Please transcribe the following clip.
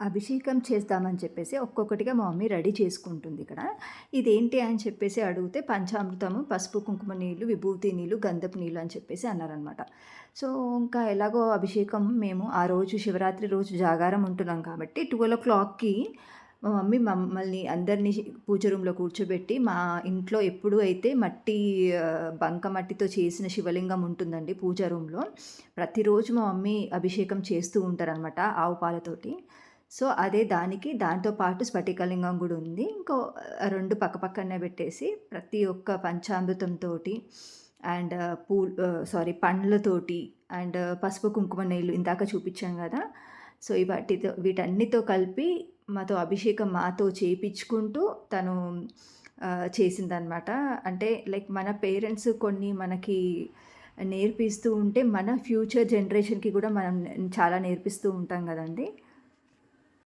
అభిషేకం చేస్తామని చెప్పేసి ఒక్కొక్కటిగా మా మమ్మీ రెడీ చేసుకుంటుంది ఇక్కడ. ఇదేంటి అని చెప్పేసి అడిగితే పంచామృతము పసుపు కుంకుమ నీళ్ళు విభూతి నీళ్ళు గంధపు నీళ్ళు అని చెప్పేసి అన్నారనమాట సో ఇంకా ఎలాగో అభిషేకం మేము ఆ రోజు శివరాత్రి రోజు జాగారం ఉంటున్నాం కాబట్టి ట్వెల్వ్ ఓ క్లాక్కి మా మమ్మీ మమ్మల్ని అందరినీ పూజ రూమ్లో కూర్చోబెట్టి మా ఇంట్లో ఎప్పుడు అయితే మట్టి బంక మట్టితో చేసిన శివలింగం ఉంటుందండి పూజ రూమ్లో ప్రతిరోజు మా మమ్మీ అభిషేకం చేస్తూ ఉంటారనమాట ఆవు పాలతోటి. సో అదే దానికి దాంతో పాటు స్ఫటికలింగం కూడా ఉంది. ఇంకో రెండు పక్క పక్కనే పెట్టేసి ప్రతి ఒక్క పంచామృతంతో అండ్ పూ సారీ పండ్లతోటి అండ్ పసుపు కుంకుమ నీళ్ళు ఇందాక చూపించాం కదా. సో వాటితో వీటన్నిటితో కలిపి మాతో అభిషేకం మాతో చేపించుకుంటూ తను చేసిందనమాట అంటే లైక్ మన పేరెంట్స్ కొన్ని మనకి నేర్పిస్తూ ఉంటే మన ఫ్యూచర్ జనరేషన్కి కూడా మనం చాలా నేర్పిస్తూ ఉంటాం కదండి.